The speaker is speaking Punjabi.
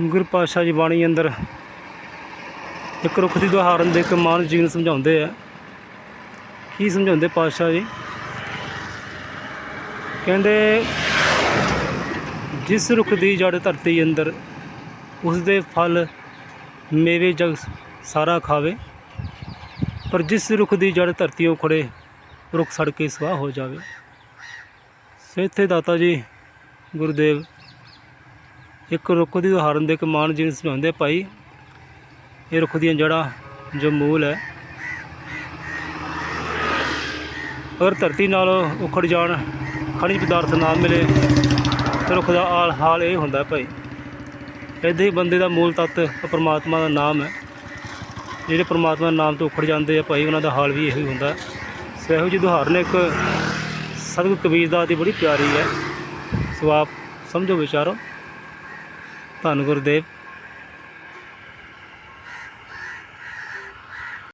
ਗੁਰੂ ਪਾਤਸ਼ਾਹ ਜੀ ਬਾਣੀ ਅੰਦਰ ਇੱਕ ਰੁੱਖ ਦੀ ਉਦਾਹਰਨ ਦੇ ਇੱਕ ਮਾਨਵ ਜੀਵਨ ਸਮਝਾਉਂਦੇ ਆ। ਕੀ ਸਮਝਾਉਂਦੇ ਪਾਤਸ਼ਾਹ ਜੀ? ਕਹਿੰਦੇ, ਜਿਸ ਰੁੱਖ ਦੀ ਜੜ ਧਰਤੀ ਅੰਦਰ ਉਸ ਦੇ ਫਲ ਮੇਵੇ ਜਗ ਸਾਰਾ ਖਾਵੇ, ਪਰ ਜਿਸ ਰੁੱਖ ਦੀ ਜੜ ਧਰਤੀੋਂ ਖੜੇ ਰੁੱਖ ਸੜ ਕੇ ਸਵਾਹ ਹੋ ਜਾਵੇ। ਸੋ ਇੱਥੇ ਦਾਤਾ ਜੀ ਗੁਰਦੇਵ ਇੱਕ ਰੁੱਖ ਦੀ ਉਦਾਹਰਨ ਦੇ ਕੇ ਮਾਨ ਜੀ ਨੂੰ ਸਮਝਾਉਂਦੇ ਭਾਈ। ਇਹ ਰੁੱਖ ਦੀਆਂ ਜੜ੍ਹਾਂ ਜੋ ਮੂਲ ਹੈ। ਅਗਰ ਧਰਤੀ ਨਾਲ ਉਖੜ ਜਾਣ, ਖਣਿਜ ਪਦਾਰਥ ਨਾ ਮਿਲੇ, ਤਾਂ ਰੁੱਖ ਦਾ ਆਲ ਹਾਲ ਇਹ ਹੁੰਦਾ ਭਾਈ। ਇੱਦਾਂ ਹੀ ਬੰਦੇ ਦਾ ਮੂਲ ਤੱਤ ਪਰਮਾਤਮਾ ਦਾ ਨਾਮ ਹੈ। ਜਿਹੜੇ ਪਰਮਾਤਮਾ ਨਾਮ ਤੋਂ ਉਖੜ ਜਾਂਦੇ ਆ ਭਾਈ, ਉਹਨਾਂ ਦਾ ਹਾਲ ਵੀ ਇਹੋ ਹੀ ਹੁੰਦਾ। ਸੋ ਇਹੋ ਜਿਹੀ ਉਦਾਹਰਨ ਇੱਕ ਸਤਿਗੁਰ ਕਬੀਰ ਦਾ ਦੀ ਬੜੀ ਪਿਆਰੀ ਹੈ। ਸੋ ਆਪ ਸਮਝੋ ਵਿਚਾਰੋ। ਧੰਨ ਗੁਰਦੇਵ।